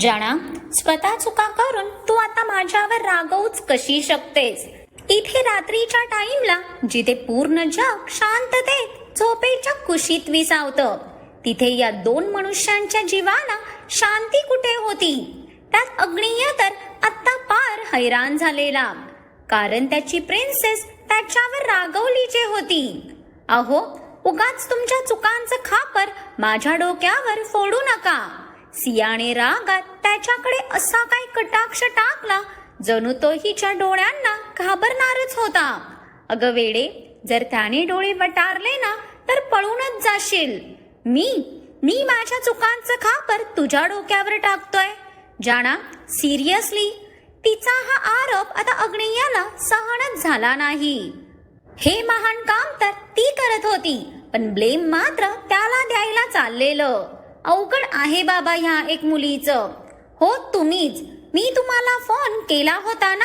जाणा स्वतः चुका करून तू आता माझ्यावर रागवूच कशी शकतेस? इथे रात्रीच्या टाइमला जिथे पूर्ण जग शांततेत झोपेच्या कुशीत विसावतं. तिथे या दोन मनुष्यांच्या जीवाला शांती कुठे होती? त्यात अग्निय तर आत्ता पार हैराण झालेला. कारण त्याची प्रिन्सेस त्याच्यावर रागवली जे होती. अहो उगाच तुमच्या चुकांचं खापर माझ्या डोक्यावर फोडू नका. सियाने रागात त्याच्याकडे असा काय कटाक्ष टाकला जणू तो हिच्या डोळ्यांना घाबरणारच होता. अगं वेडे जर त्याने डोळे वटारले ना तर पळूनच जाशील. मी मी माझ्या चुकांचं खापर तुझ्या डोक्यावर टाकतोय. जाणा सिरियसली तिचा हा आरोप आता अग्नेयाला सहनच झाला नाही. हे महान काम तर ती करत होती पण ब्लेम मात्र त्याला द्यायला चाललेलं. अवघड आहे बाबा ह्या एक मुलीचं. हो तुम्हीच. मी तुम्हाला फोन केला होता ना?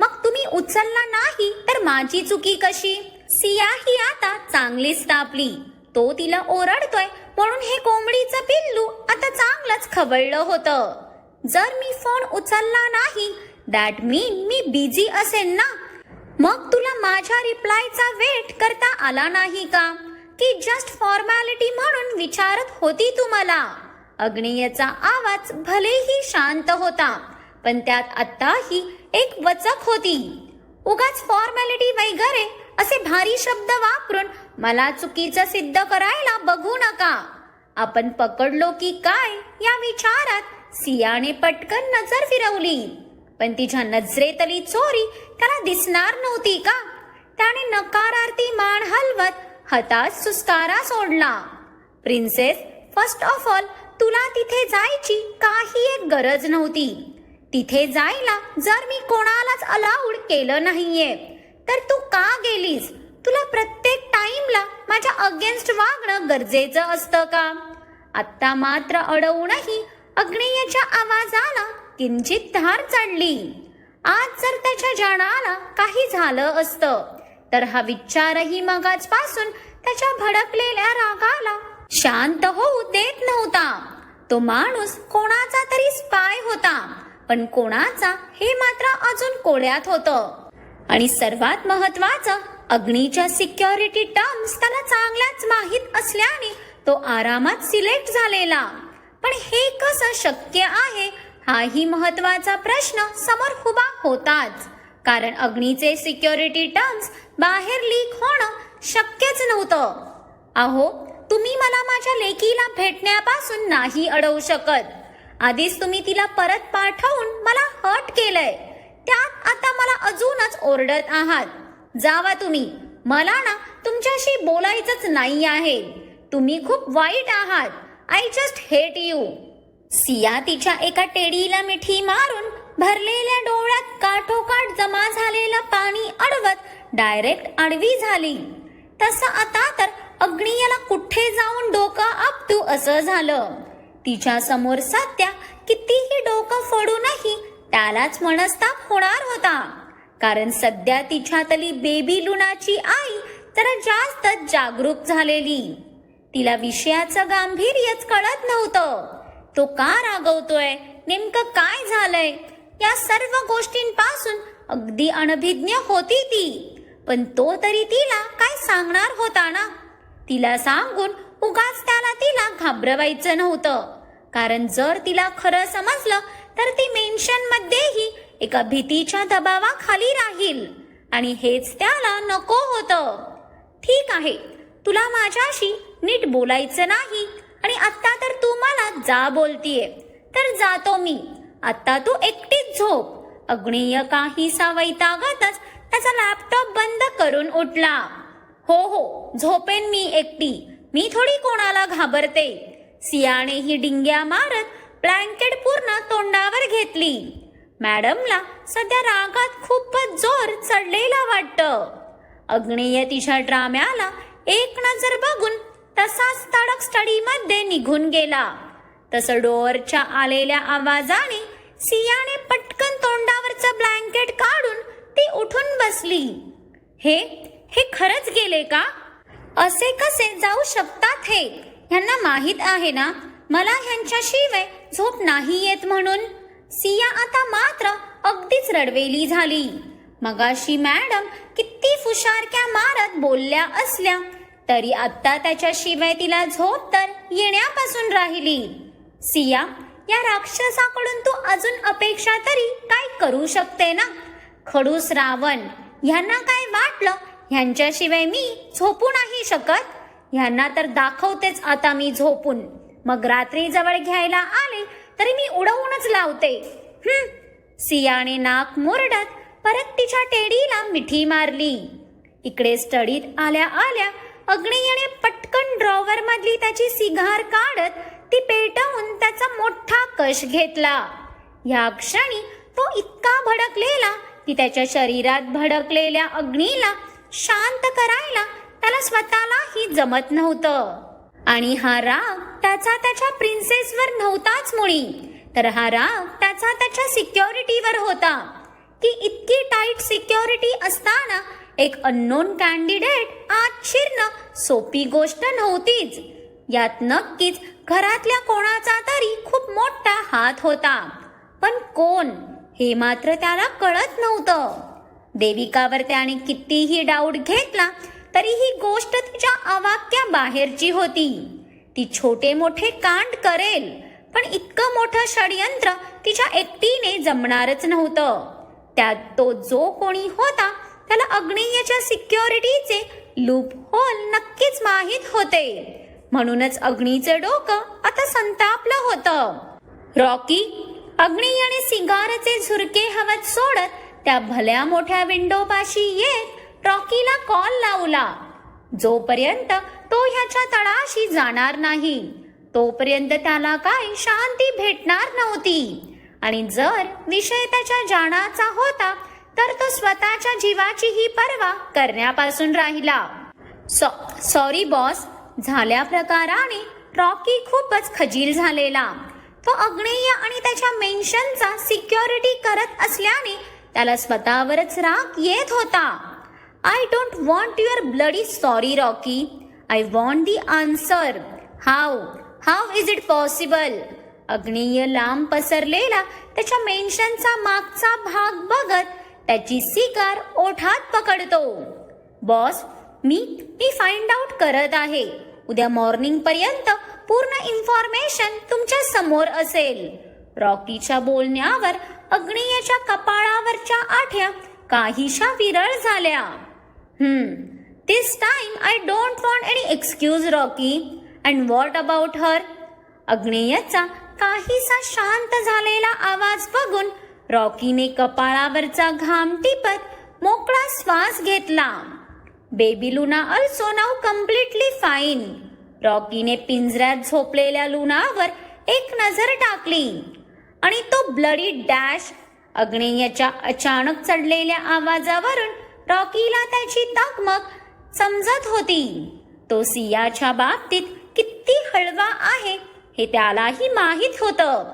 मग तुम्ही उचलला नाही तर माझी चुकी कशी? सिया ही आता चांगलीच तापली. तो तिला ओरडतोय म्हणून हे कोंबडीचं पिल्लू आता चांगलंच खवळलं होतं. जर मी फोन उचलला नाही दॅट मीन मी बिझी असेल ना? मग तुला माझ्या रिप्लायचा वेट करता आला नाही का? की जस्ट फॉर्मॅलिटी म्हणून विचारत होती तू मला अग्नेयचा आवाज भलेही शांत होता पण त्यात आत्ताही एक वचक होती. उगाच फॉर्मॅलिटी वगैरे असे भारी शब्द वापरून मला चुकीचं सिद्ध करायला बघू नका. आपण पकडलो की काय या विचारात सियाने पटकन नजर फिरवली. पण तिच्या नजरेतली चोरी त्याला दिसणार नव्हती का? त्याने नकारार्थी मान हलवत हताश सुस्कारा सोडला. प्रिन्सेस फर्स्ट ऑफ ऑल तुला तिथे जायची काही एक गरज नव्हती. तिथे जायला जर मी कोणालाच अलाउड केलं नाहीये तर तू का गेलीस? तुला प्रत्येक टाइमला माझ्या अगेन्स्ट वागणं गरजेचं असतं का? आत्ता मात्र अडवूनही अग्नेयाच्या आवाजाला किंचित धार चढली. आज जर त्याच्या जाणाला काही झालं असतं तर हा विचारही मगाचपासून त्याच्या भडकलेल्या रागाला शांत होऊ देत नव्हता. तो माणूस कोणाचा तरी स्पाय होता पण कोणाचा हे मात्र अजून कोळ्यात होतं. आणि सर्वात महत्वाचं अग्नीच्या सिक्युरिटी टर्म्स त्याला चांगल्याच माहीत असल्याने तो आरामात सिलेक्ट झालेला. पण हे कसं शक्य आहे हाही महत्त्वाचा प्रश्न समोर हुबा होताच. कारण अग्नीचे सिक्युरिटी टर्म्स बाहेर लीक होणं शक्यच नव्हतं. अहो तुम्ही मला माझ्या लेकीला भेटण्यापासून नाही अडवू शकत. आधीच तुम्ही तिला परत पाठवून मला हर्ट केलंय. त्यात आता मला अजूनच ओरडत आहात. जावा तुम्ही. मला ना तुमच्याशी बोलायचंच नाही आहे. तुम्ही खूप वाईट आहात. I just hate you Siya तिच्या एका टेडीला मिठी मारून भरलेल्या डोळ्यात काठोकाठ जमा झालेलं पाणी अडवत डायरेक्ट आडवी झाली. तसं आता तर अग्नियाला कुठे जाऊन डोकं आपतू असं झालं. तिच्या समोर सध्या कितीही डोकं फोडूनही त्यालाच मनस्ताप होणार होता. कारण सध्या तिच्यातली बेबी लुनाची आई तर जास्तच जागरूक झालेली. तिला विषयाचं गांभीर्यच कळत नव्हतं. तो का रागवतोय? नेमकं काय झालंय? या सर्व गोष्टींपासून अगदी अनभिज्ञ होती ती. पण तो तरी तिला काय सांगणार होता ना? तिला सांगून उगाच त्याला तिला घाबरवायचं नव्हतं. कारण जर तिला खरं समजलं तर ती मेन्शन मध्येही एका भीतीच्या दबावाखाली राहील. आणि हेच त्याला नको होतं. ठीक आहे तुला माझ्याशी नीट बोलायचं नाही आणि आत्ता तर तू मला जा बोलतीये. तर जातो मी. आत्ता तू एकटी झोप. अग्नेय काहीसा वैतागतच त्याचा लॅपटॉप बंद करून उठला. हो हो झोपेन मी एकटी. मी थोडी कोणाला घाबरते. सियाने ही डिंग्या मारत ब्लँकेट पूर्ण तोंडावर घेतली. मॅडमला सध्या रागात खूपच जोर चढलेला वाटतं. अग्नेय तिच्या ड्राम्याला एक नजर बघून तसाच तडक स्टडीमध्ये निघून गेला. तसं डोअरच्या आलेल्या आवाजाने सियाने पटकन तोंडावरचं ब्लँकेट काढून ती उठून बसली. हे हे खरंच गेले का? असे कसे जाऊ शकतात हे? ह्यांना माहीत आहे ना? मला ह्यांच्याशिवाय झोप नाही येत म्हणून. सिया आता मात्र अगदीच रडवेली झाली. मगाशी मॅडम किती फुशारक्या मारत बोलल्या असल्या तरी आत्ता त्याच्याशिवाय तिला झोप तर येण्यापासून राहिली. सिया या राक्षसाकडून तू अजून अपेक्षा तरी काय करू शकते ना? खडूस रावण ह्यांना काय वाटलं? ह्यांच्याशिवाय मी झोपू नाही शकत. ह्यांना तर दाखवतेच आता मी झोपून. मग रात्री जवळ घ्यायला आले तरी मी उडवूनच लावते. सियाने नाक मुरडत परत तिच्या टेडीला मिठी मारली. इकडे स्टडीत आल्या आल्या अग्नेयने पटकन ड्रॉवर मधली त्याची सिगार काढत ती पेटवून त्याचा मोठा कश घेतला. या क्षणी तो इतका भडकलेला की त्याच्या शरीरात भडकलेल्या अग्नीला शांत करायला त्याला स्वतःलाही जमत नव्हतं. आणि हा राग त्याचा त्याच्या प्रिन्सेसवर नव्हताच मुळी. तर हा राग त्याचा त्याच्या सिक्युरिटीवर होता. की इतकी टाईट सिक्युरिटी असताना एक अननोन कॅन्डिडेट आत शिरणं सोपी गोष्ट नव्हतीच. यात नक्कीच घरातल्या कोणाचा तरी खूप मोठा हात होता. पण कोण? हे मात्र त्याला कळत नव्हतं. देविकावर त्याने कितीही डाऊट घेतला तरी ही गोष्ट तिच्या अवाक्या बाहेरची होती. ती छोटे मोठे कांड करेल पण इतकं मोठं षडयंत्र तिच्या एकटीने जमणारच नव्हतं. त्यात तो जो कोणी होता त्याला अग्नेयच्या सिक्युरिटीचे लूप होल नक्कीच माहीत होते. म्हणूनच अग्नीचं डोकं आता संतापलं होतं. रॉकी अग्नी आणि सिगारचे झुरके हवत सोडत त्या भल्या मोठ्या विंडोपाशी येत रॉकीला कॉल लावला. जोपर्यंत तो ह्याच्या तळाशी जाणार नाही तोपर्यंत त्याला काय शांती भेटणार नव्हती. आणि जर विषय त्याच्या जाणाचा होता तर तो स्वतःच्या जीवाचीही पर्वा करण्यापासून राहिला. सॉ- सॉरी बॉस झाल्या प्रकाराने रॉकी खूपच खजील झालेला. तो अग्नेय आणि त्याच्या मेन्शनचा सिक्युरिटी करत असल्याने त्याला स्वतःवरच राग येत होता. I don't want your bloody sorry Rocky. I want the answer how how is it possible Agney लांब पसरलेला त्याच्या मेन्शनचा मागचा भाग बघत त्याची सिकार ओठात पकडतो. बॉस मी मी फाइंड आउट करत आहे. उद्या मॉर्निंग पर्यंत पूर्ण इन्फॉर्मेशन तुमच्यासमोर असेल. रॉकीच्या बोलण्यावर अग्नेयच्या कपाळावरच्या आठ्या काहीशा विरळ झाल्या. हम्म this time I don't want any excuse Rocky. And what about her अग्नेयचा काहीसा शांत झालेला आवाज बघून रॉकीने कपाळावरचा घाम टिपत मोकळा श्वास घेतला. Baby Luna also now completely fine रॉकीने पिंजऱ्यात झोपलेल्या लुनावर एक नजर टाकली. आणि तो ब्लडी डॅश अग्नेयाच्या अचानक चढलेल्या आवाजावरून रॉकीला त्याची ताकमक समजत होती. तो सियाच्या बाबतीत किती हळवा आहे हे त्यालाही माहीत होतं.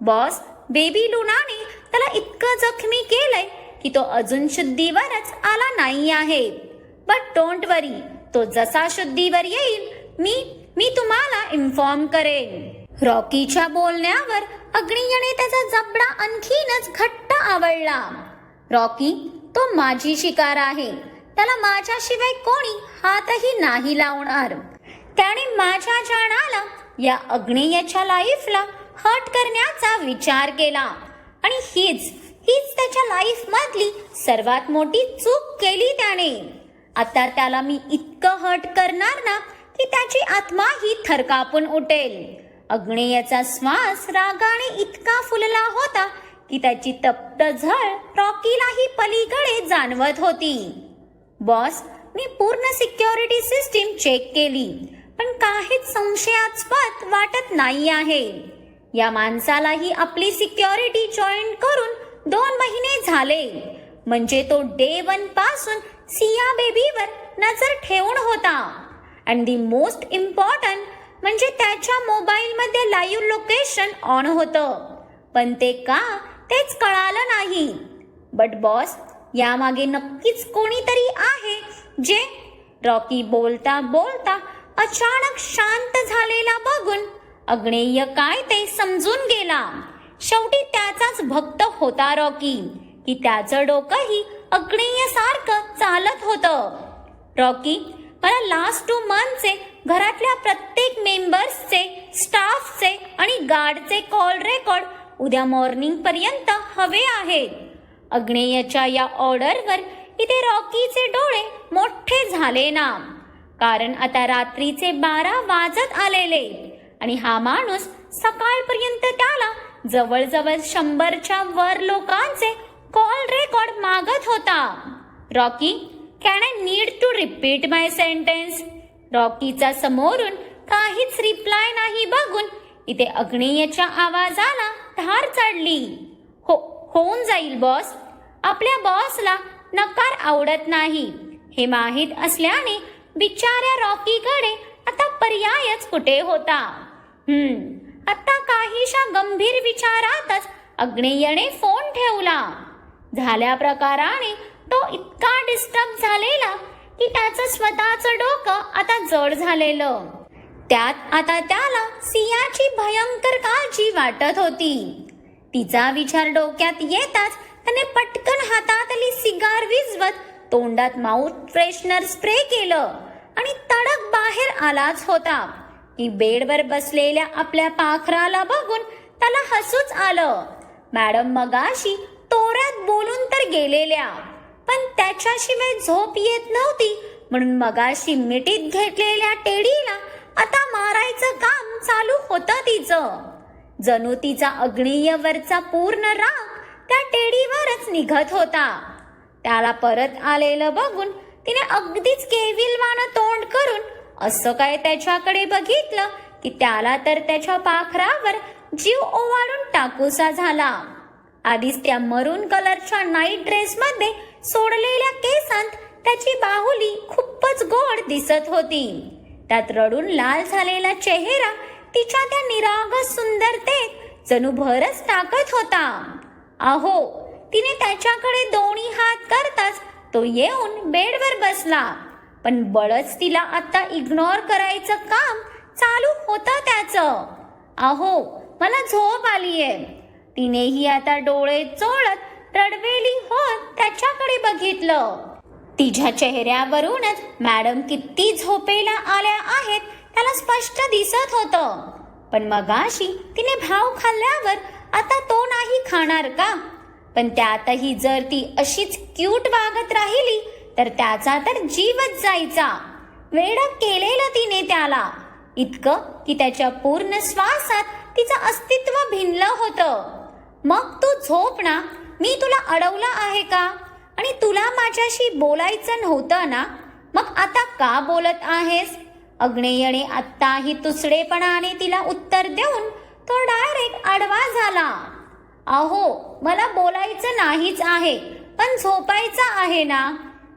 बॉस बेबी लुनाने त्याला इतकं जखमी केलंय की तो अजून शुद्धीवरच आला नाही आहे. बट डोंट वरी तो जसा शुद्धीवर येईल मी मी तुम्हाला इन्फॉर्म करेन. रॉकीच्या बोलण्यावर अग्नियने त्याचा जबडा आणखीनच घट्ट आवडला रॉकी तो माझी शिकार आहे. त्याला माझ्याशिवाय कोणी हातही नाही लावणार. त्याने माझ्या जाणाला या अग्नेयाच्या लाईफला हट करण्याचा विचार केला. आणि हीच हीच त्याच्या लाईफ मधली सर्वात मोठी चूक केली त्याने. आता त्याला मी इतकं हर्ट करणार ना की त्याची आत्मा ही थरकापून उठेल. अग्नेयाचा श्वास रागाने इतका फुलला होता की त्याची तप्त झळ रॉकीलाही पलीकडे जाणवत होती. बॉस मी पूर्ण सिक्युरिटी सिस्टीम चेक केली पण काहीच संशयास्पद वाटत नाही आहे. या माणसालाही आपली सिक्युरिटी जॉईन करून दोन महिने झाले. म्हणजे तो डे वनपासून सिया बेबीवर नजर ठेवून होता. अँड दी मोस्ट इम्पॉर्टंट म्हणजे त्याच्या मोबाईलमध्ये लाईव्ह लोकेशन ऑन होतं. पण ते का? तेच कळालं नाही. बट बॉस यामागे नक्कीच कोणीतरी आहे जे रॉकी बोलता बोलता अचानक शांत झालेला बघून अग्नेय काय ते समजून गेला. शेवटी त्याचाच भक्त होता रॉकी की त्याचं डोकंही अग्नेयसारखं चालत होतं. रॉकी मला लास्ट टू मंथचे घरातल्या प्रत्येक मेंबर्सचे स्टाफचे आणि गार्डचे कॉल रेकॉर्ड उद्या मॉर्निंगपर्यंत हवे आहेत. अग्नेयच्या या ऑर्डरवर इथे रॉकीचे डोळे मोठे झाले ना. कारण आता रात्रीचे बारा वाजत आलेले आणि हा माणूस सकाळपर्यंत त्याला जवळजवळ शंभरच्या वर लोकांचे कॉल रेकॉर्ड मागत होता. Rocky can I need to repeat my sentence रॉकीचा समोरून काहीच रिप्लाय नाही बघून इथे अग्नेयच्या आवाजाला धार चढली. हो होऊन जाईल बॉस आपल्या बॉसला नकार आवडत नाही. हे माहीत असल्याने बिचाऱ्या रॉकीकडे आता पर्यायच कुठे होता? हम्म आता काहीशा गंभीर विचारातच अग्नेयने फोन ठेवला. झाल्या प्रकाराने तो इतका डिस्टर्ब झालेला की त्याचं स्वतःचं डोकं आता जड झालेलं. त्यात आता त्याला सियाची भयंकर काळजी वाटत होती. तिचा विचार डोक्यात येताच त्याने पटकन हातातली सिगार विजवत तोंडात माउथ फ्रेशनर स्प्रे केलं आणि तडक बाहेर आलाच होता. की बेडवर बसलेल्या आपल्या पाखराला बघून त्याला हसूच आलं. मॅडम मगाशी तोरात बोलून तर गेलेल्या पण त्याच्याशिवाय झोप येत नव्हती. म्हणून मगाशी मिठीत घेतलेल्या टेडीला आता मारायचं काम चालू होतं तिचं. जणू तिचा अग्नियवरचा पूर्ण राग त्या टेडीवरच निघत होता. त्याला परत आलेलं बघून तिने अगदीच केविलवानं तोंड करून असं काय त्याच्याकडे बघितलं की त्याला तर त्याच्या पाखरावर जीव ओवाळून टाकूसा झाला. आधीच त्या मरून कलरच्या नाईट ड्रेसमध्ये सोडलेल्या केसांत त्याची बाहुली खूपच गोड दिसत होती. त्यात रडून लाल झालेला चेहरा तिच्या त्या निरागस सुंदरतेत जणू भरच टाकत होता. अहो तिने त्याच्याकडे दोन्ही हात करताच तो येऊन बेडवर बसला. पण बळच तिला आता इग्नोर करायचं काम चालू होतं त्याचं. अहो मला झोप आलीये. तिनेही आता डोळे चोळत रडवेली होत त्याच्याकडे बघितलं. तिच्या चेहऱ्यावरूनच मॅडम किती झोपेला आल्या आहेत त्याला स्पष्ट दिसत होतं. पण मगाशी तिने भाव खाल्ल्यावर आता तो नाही खाणार का? पण त्यातही जर ती अशीच क्यूट वागत राहिली तर त्याचा तर जीवच जायचा. वेड केलेलं तिने त्याला. इतकं की त्याच्या पूर्ण श्वासात तिचं अस्तित्व भिनलं होतं. मग तू झोप ना. मी तुला अडवलं आहे का? आणि तुला माझ्याशी बोलायचं नव्हतं ना? मग आता का बोलत आहेस? अग्नेयने आत्ताही तुसडेपणाने तिला उत्तर देऊन तो डायरेक्ट आडवा झाला. अहो मला बोलायचं नाहीच आहे पण झोपायचं आहे ना.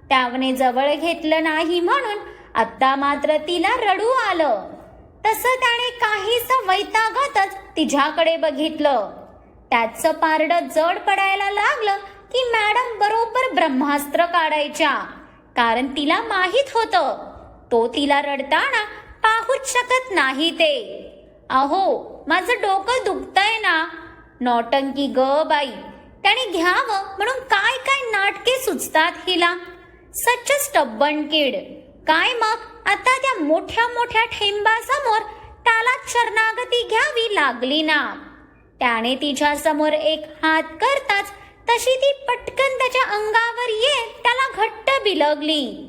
त्यावने जवळ घेतलं नाही म्हणून आत्ता मात्र तिला रडू आलं. तसं त्याने काहीसं वैतागतच तिच्याकडे बघितलं. त्याचं पारडं जड पडायला लागलं की मॅडम बरोबर ब्रह्मास्त्र काढायच्या. कारण तिला माहीत होतं. तो तिला रडताना पाहूच शकत नाही ते. अहो माझं डोकं दुखतंय ना. नौटंकी ग बाई. त्याने घ्यावं म्हणून काय काय नाटके सुचतात हिला. सच स्टब्बन किड. काय मग? आता त्या मोठ्या मोठ्या ठेंबासमोर त्याला शरणागती घ्यावी लागली ना. त्याने तिच्या समोर एक हात करताच तशी ती पटकन त्याच्या अंगावर येत त्याला घट्ट बिलगली.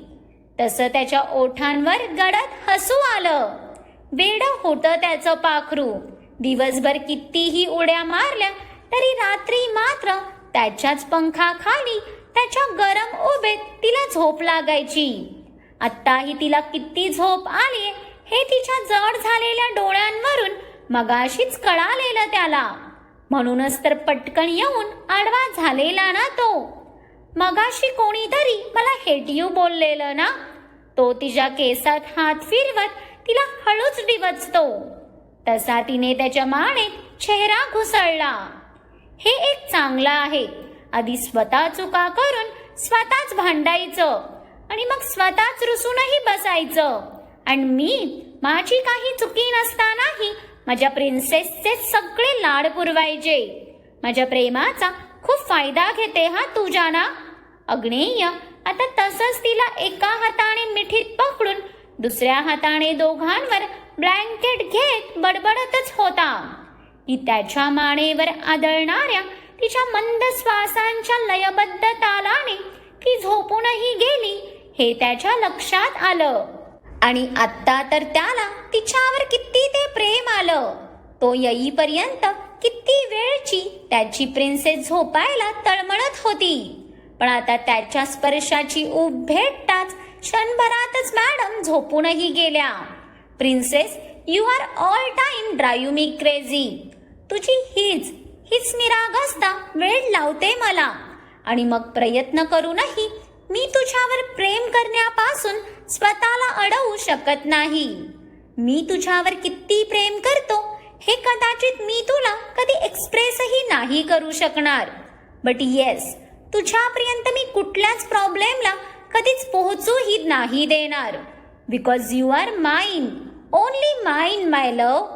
तसं त्याच्या ओठांवर गडद हसू आलं. वेड होतं त्याचं पाखरू. दिवसभर कितीही उड्या मारल्या तरी रात्री मात्र त्याच्याच पंखाखाली त्याच्या गरम उभेत तिला झोप लागायची. आत्ताही तिला किती झोप आली हे तिच्या जड झालेल्या डोळ्यांवरून मगाशीच कळालेलं त्याला. म्हणूनच तर पटकन येऊन आडवा झालेला ना तो. मगाशी कोणीतरी मला हेटियू बोललेलं ना तो तिच्या केसात हात फिरवत तिला हळूच डिवचतो. तसा तिने त्याच्या मानेत चेहरा घुसळला. हे एक चांगलं आहे. आधी स्वतः चुका करून स्वतःच भांडायचं आणि मग स्वतःच रुसूनही बसायचं. आणि मी माझी काही चुकी नसतानाही माझ्या प्रिन्सेसचे सगळे लाड पुरवायचे. माझ्या प्रेमाचा खूप फायदा घेते हा तुझ्या ना अग्नेय आता तसंच तिला एका हाताने मिठीत पकडून दुसऱ्या हाताने दोघांवर ब्लँकेट घेत बडबडतच होता. ती त्याच्या मानेवर आदळणाऱ्या तिच्या मंद श्वासांच्या लयबद्ध तालाने ती झोपूनही गेली हे त्याच्या लक्षात आलं. आणि आत्ता तर त्याला तिच्यावर किती ते प्रेम आलं. तो येईपर्यंत किती वेळची त्याची प्रिन्सेस झोपायला तळमळत होती. पण आता त्याच्या स्पर्शाची ऊब भेटताच क्षणभरातच मॅडम झोपूनही गेल्या. Princess you are all time drive me crazy तुझी हीच हीच निरागसता वेळ लावते मला. आणि मग प्रयत्न करूनही मी तुझ्यावर प्रेम करण्यापासून स्वतःला अडवू शकत नाही. मी तुझ्यावर किती प्रेम करतो हे कदाचित मी तुला कधी एक्सप्रेसही नाही करू शकणार. बट येस तुझ्यापर्यंत मी कुठल्याच प्रॉब्लेमला कधीच पोहोचूही नाही देणार. Because you are mine only mine my love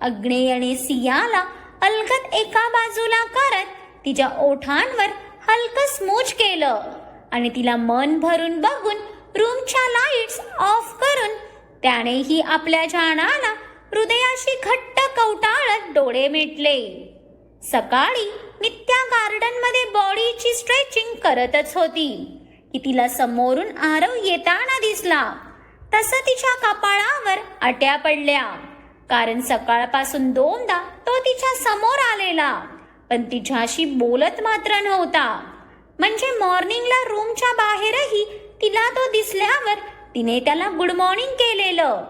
अग्नेयने सियाला अलगत एका बाजूला करत तिच्या ओठांवर हलकं स्मूच केलं. आणि तिला मन भरून बघून रूमच्या लाईट्स ऑफ करून त्यानेही आपल्या जानाला हृदयाशी घट्ट कवटाळत डोळे मिटले. सकाळी नित्या गार्डनमध्ये बॉडीची स्ट्रेचिंग करतच होती. की तिला समोरून आरव येताना दिसला. तसं तिच्या कपाळावर अट्या पडल्या. कारण सकाळपासून दोनदा तो तिच्या समोर आलेला. पण तिच्याशी बोलत मात्र नव्हता. म्हणजे मॉर्निंगला रूमच्या बाहेरही तिला तो दिसल्यावर तिने त्याला गुड मॉर्निंग केलेलं.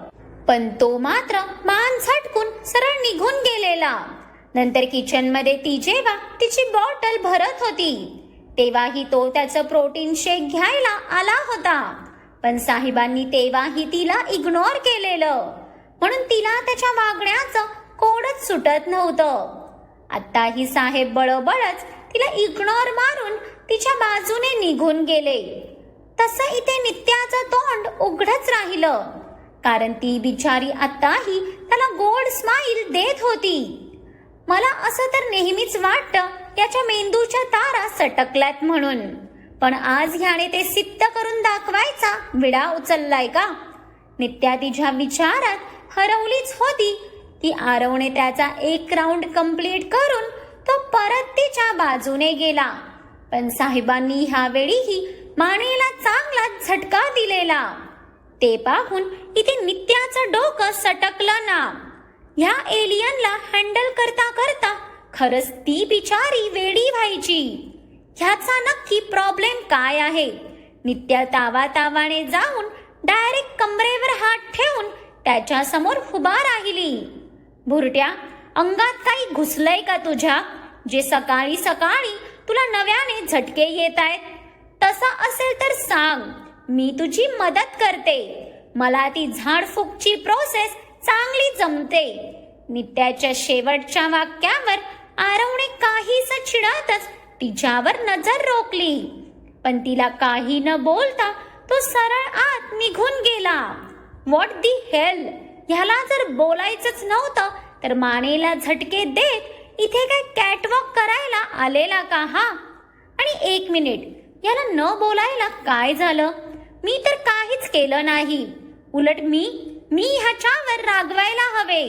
पण तो मात्र मान झटकून सरळ निघून गेलेला. नंतर किचनमध्ये ती जेव्हा तिची बॉटल भरत होती तेव्हाही तो त्याचं प्रोटीन शेक घ्यायला आला होता. पण साहेबांनी तेव्हाही तिला इग्नोर केलेलं. म्हणून तिला त्याच्या वागण्याचं कोडच सुटत नव्हतं. आत्ताही साहेब बळबळच तिला इग्नोर मारून तिच्या बाजूने निघून गेले. तसं इथे नित्याचं तोंड उघडच राहिलं. कारण ती बिचारी आत्ताही त्याला गोड स्माईल देत होती. मला असं तर नेहमीच वाटतं त्याच्या मेंदूच्या तारा सटकल्यात म्हणून. पण आज ह्याने ते सिद्ध करून दाखवायचा विडा उचललाय का? नित्या तिच्या विचारात हरवलीच होती. की आरवने त्याचा एक राऊंड कंप्लीट करून तो परत तिच्या बाजूने गेला. पण साहेबांनी ह्यावेळीही मानेला चांगला झटका दिलेला. ते पाहून इथे नित्याचं डोकं सटकलं ना. ह्या एलियनला हँडल करता करता खरंच ती बिचारी वेडी व्हायची. ह्याचा नक्की प्रॉब्लेम काय आहे? नित्या तावा तावाने जाऊन डायरेक्ट कमरेवर हात ठेवून त्याच्यासमोर उभा राहिली. भुरट्या अंगात काही घुसलंय का तुझ्या? जे सकाळी सकाळी तुला नव्याने झटके येत आहेत तसं असेल तर सांग. मी तुझी मदत करते. मला ती झाडफूकची प्रोसेस चांगली जमते. नित्याच्या शेवटच्या वाक्यावर आरवने काहीच चिडातच तिच्यावर नजर रोखली. पण तिला काही न बोलता तो सरळ आत निघून गेला. व्हॉट दी हेल ह्याला जर बोलायचंच नव्हतं तर मानेला झटके देत इथे काय कॅटवॉक करायला आलेला का हा? आणि एक मिनिट याला न बोलायला काय झालं? मी तर काहीच केलं नाही. उलट मी मी ह्याच्यावर रागवायला हवे.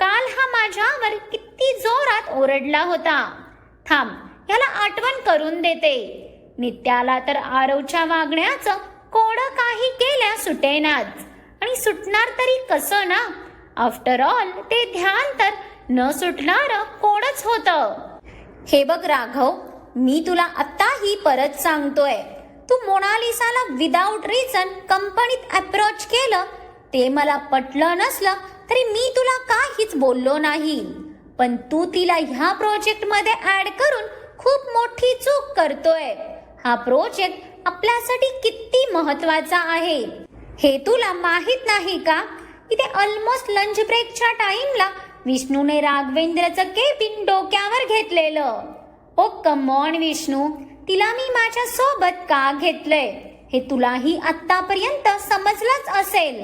काल हा माझ्यावर किती जोरात ओरडला होता. थांब ह्याला आठवण करून देते. नित्याला तर आरवच्या वागण्याचं कोड काही केल्या सुटेनाच आणि सुटणार तरी कसं ना? आफ्टर ऑल ते ध्यान तर न सुटणार कोडच होतं. हे बघ राघव मी तुला आत्ताही परत सांगतोय. तू मोनालिसाला विदाऊट रिझन कंपनीत अप्रोच केलं ते मला पटलं नसलं तरी मी तुला काहीच बोललो नाही. पण तू तिला ह्या प्रोजेक्टमध्ये ऍड करून खूप मोठी चूक करतोय. हा प्रोजेक्ट आपल्यासाठी किती महत्त्वाचा आहे. हे तुला माहीत नाही का? इथे ऑलमोस्ट लंच ब्रेकच्या टाइमला विष्णूने राघवेंद्रचं केबिन डोक्यावर घेतलेलं. ओ कमॉन विष्णू तिला मी माझ्या सोबत का घेतलंय? हे तुलाही आतापर्यंत समजलंच असेल.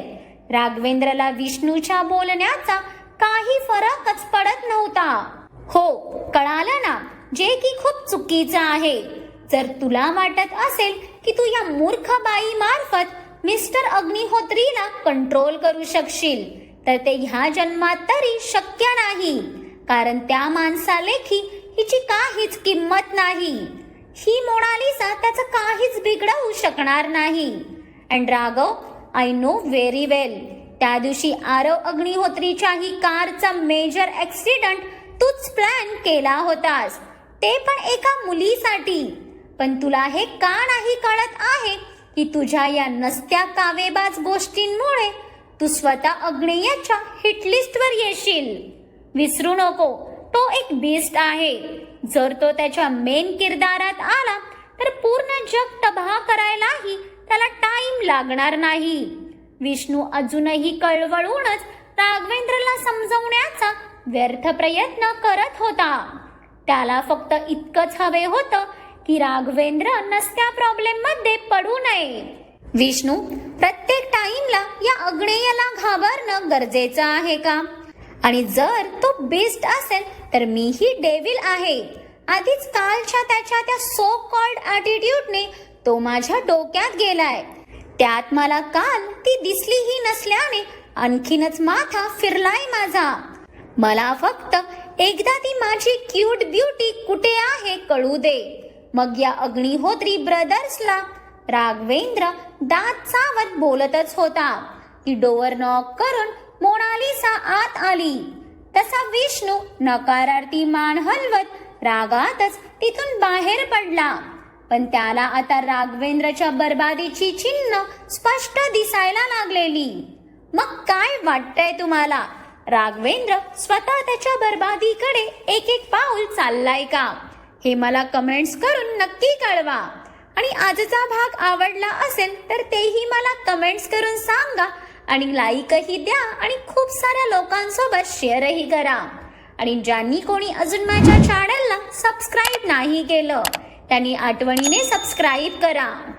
राघवेंद्रला विष्णूच्या बोलण्याचा काही फरकच पडत नव्हता. हो कळालं ना जे की खूप चुकीचं आहे. जर तुला वाटत असेल की तू या मूर्ख बाई मार्फत मिस्टर अग्निहोत्रीला कंट्रोल करू शकशील तर ते ह्या जन्मात तरी शक्य नाही. कारण त्या माणसालेखी हिची काहीच किंमत नाही. ही मोनालिसा त्याचं काहीच बिघडवू शकणार नाही. And Raghav I know very well त्या दिवशी आरव अग्निहोत्रीच्या ही कारचा मेजर ऍक्सिडेंट तूच प्लॅन केला होतास. ते पण एका मुलीसाठी. पण तुला हे का नाही कळत आहे की तुझ्या या नसत्या कावेबाज गोष्टींमुळे तू स्वतः अग्नेयाच्या हिटलिस्टवर येशील? विसरू नको. तो एक बेस्ट आहे. जर तो त्याच्या मेन किरदारात आला तर पूर्ण जग तबाह करायलाही त्याला टाइम लागणार नाही. विष्णू अजूनही कळवळूनच राघवेंद्रला समजवण्याचा व्यर्थ प्रयत्न करत होता. त्याला फक्त इतकंच हवे होतं की राघवेंद्र नसत्या प्रॉब्लेममध्ये पडू नये. विष्णू प्रत्येक टाइमला या अग्नेयाला घाबरणं गरजेचं आहे का? आणि जर तो बेस्ट असेल तर मीही डेविल आहे. आधीच कालच्या त्याच्या त्या सो कॉल्ड ॲटिट्यूडने तो माझ्या डोक्यात गेलाय. त्यात मला काल ती दिसलीही नसल्याने आणखीनच माथा फिरलाय माझा. मला फक्त एकदा ती माझी क्यूट ब्युटी कुठे आहे कळू दे. मग या अग्निहोत्री ब्रदर्सला राघवेंद्र दात चावत बोलतच होता. ती डोअर नॉक करून मोनालिसा आत आली. तसा विष्णू नकारार्थी मान हलवत रागातच तिथून बाहेर पडला. पण त्याला आता राघवेंद्रच्या बर्बादीची चिन्ह स्पष्ट दिसायला लागलेली. मग काय वाटतंय तुम्हाला? राघवेंद्र स्वतः त्याच्या बर्बादीकडे एक एक पाऊल चाललाय का? हे मला कमेंट्स करून नक्की कळवा. आणि आजचा भाग आवडला असेल तर तेही मला कमेंट्स करून सांगा. आणि लाईकही द्या आणि खूप साऱ्या लोकांसोबत शेअरही करा. आणि ज्यांनी कोणी अजून माझ्या चॅनलला सबस्क्राईब नाही केलं त्यांनी आठवणीने सबस्क्राईब करा.